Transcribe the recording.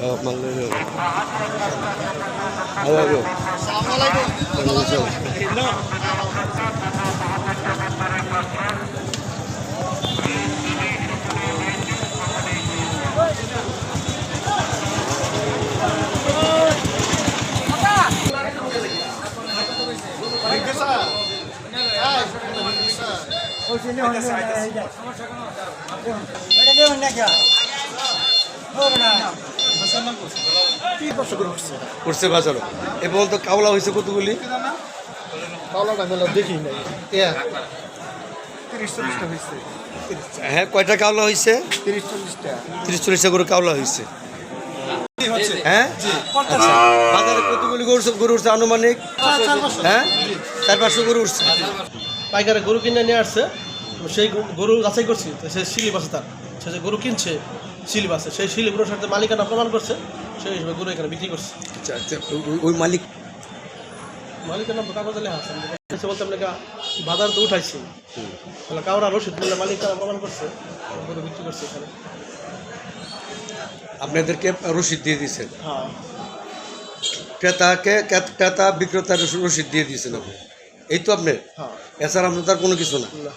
Oh, Manglero. How are you? Waalaikumsalam. করছে বাজারও এ পর্যন্ত কাওলা হয়েছে কতগুলি? দেখি হ্যাঁ কয়টা কাওলা হয়েছে? তিরিশ চল্লিশটা। করে কাওলা হয়েছে। হ্যাঁ? আচ্ছা বাজারে কতগুলি গরু গরু উঠছে আনুমানিক? হ্যাঁ? চার পাঁচশো গরু উঠছে। পাইকারে গরু কিনে নিয়ে আসছে। সেই গরু- গরু যাচাই করছি। তো সে শিলিপ আছে তার। সে গরু কিনছে শিলিপ আছে। সেই শিলিপগুলোর সাথে মালিকানা প্রমাণ করছে। সেই হিসেবে গরু এখানে বিক্রি করছে। আচ্ছা আচ্ছা ওই- মালিক মালিকানা কাগজে লেখা আছে। বলতে আপনাকে বাজার তো উঠাইছি। তাহলে কাউরা রসিদ বললে মালিকানা প্রমাণ করছে। গরু বিক্রি করছে এখানে। আপনাদেরকে রসিদ দিয়ে দিয়েছেন। হ্যাঁ। ক্রেতাকে ক্রেতা বিক্রেতার রসিদ দিয়ে দিয়েছেন আপনি। এই তো আপনার। হ্যাঁ। এছাড়া আপনার তার কোনো কিছু না।